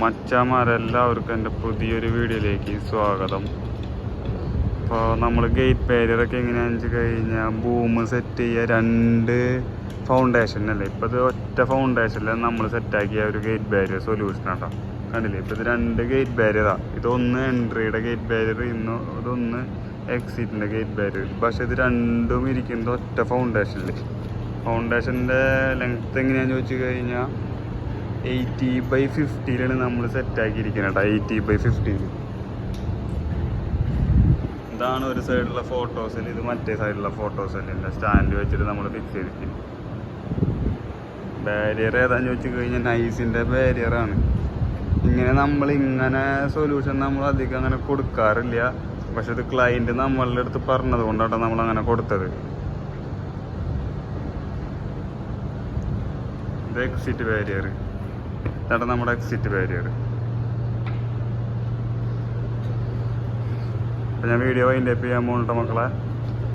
മച്ചാമാരെല്ലാവർക്കും എന്റെ പുതിയൊരു വീഡിയോയിലേക്ക് സ്വാഗതം. അപ്പോൾ നമ്മൾ ഗേറ്റ് ബാരിയറൊക്കെ എങ്ങനെയാണെന്ന് വെച്ച് കഴിഞ്ഞാൽ ബൂം സെറ്റ് ചെയ്യുക രണ്ട് ഫൗണ്ടേഷനല്ലേ ഇപ്പോൾ ഇത് ഒറ്റ ഫൗണ്ടേഷനിൽ നമ്മൾ സെറ്റാക്കിയ ഒരു ഗേറ്റ് ബാരിയർ സൊല്യൂഷൻ ആട്ടോ കണ്ടില്ലേ? ഇപ്പോൾ ഇത് രണ്ട് ഗേറ്റ് ബാരിയറാണ് ഇതൊന്ന് എൻട്രിയുടെ ഗേറ്റ് ബാരിയർ ഇന്ന് ഇതൊന്ന് എക്സിറ്റിന്റെ ഗേറ്റ് ബാരിയർ പക്ഷേ ഇത് രണ്ടും ഇരിക്കുന്നത് ഒറ്റ ഫൗണ്ടേഷനിൽ ഫൗണ്ടേഷന്റെ ലെങ്ത്ത് എങ്ങനെയാണെന്ന് ചോദിച്ചു കഴിഞ്ഞാൽ എയ്റ്റി ബൈ ഫിഫ്റ്റിയിലാണ് നമ്മൾ സെറ്റാക്കിയിരിക്കുന്നത് കേട്ടോ എയ്റ്റി ബൈ ഫിഫ്റ്റിയിൽ ഇതാണ് ഒരു സൈഡിലുള്ള ഫോട്ടോസിൽ ഇത് മറ്റേ സൈഡിലുള്ള ഫോട്ടോസിലിന്റെ സ്റ്റാൻഡ് വെച്ചിട്ട് നമ്മൾ ഫിക്സ് ചെയ്തിരിക്കും ബാരിയർ ഏതാന്ന് ചോദിച്ചു കഴിഞ്ഞാൽ നൈസിന്റെ ബാരിയറാണ് ഇങ്ങനെ നമ്മൾ ഇങ്ങനെ സൊല്യൂഷൻ നമ്മൾ അധികം അങ്ങനെ കൊടുക്കാറില്ല. പക്ഷെ ഇത് ക്ലയന്റ് നമ്മളുടെ അടുത്ത് പറഞ്ഞത് കൊണ്ടാണ് നമ്മൾ അങ്ങനെ കൊടുത്തത്. ഇത് എക്സിറ്റ് ബാരിയർ ഇതാണ് നമ്മുടെ എക്സിറ്റ് ബാരിയർ അപ്പം ഞാൻ വീഡിയോ അതിന്റെ ചെയ്യാൻ പോകുന്നുണ്ട് മക്കളെ.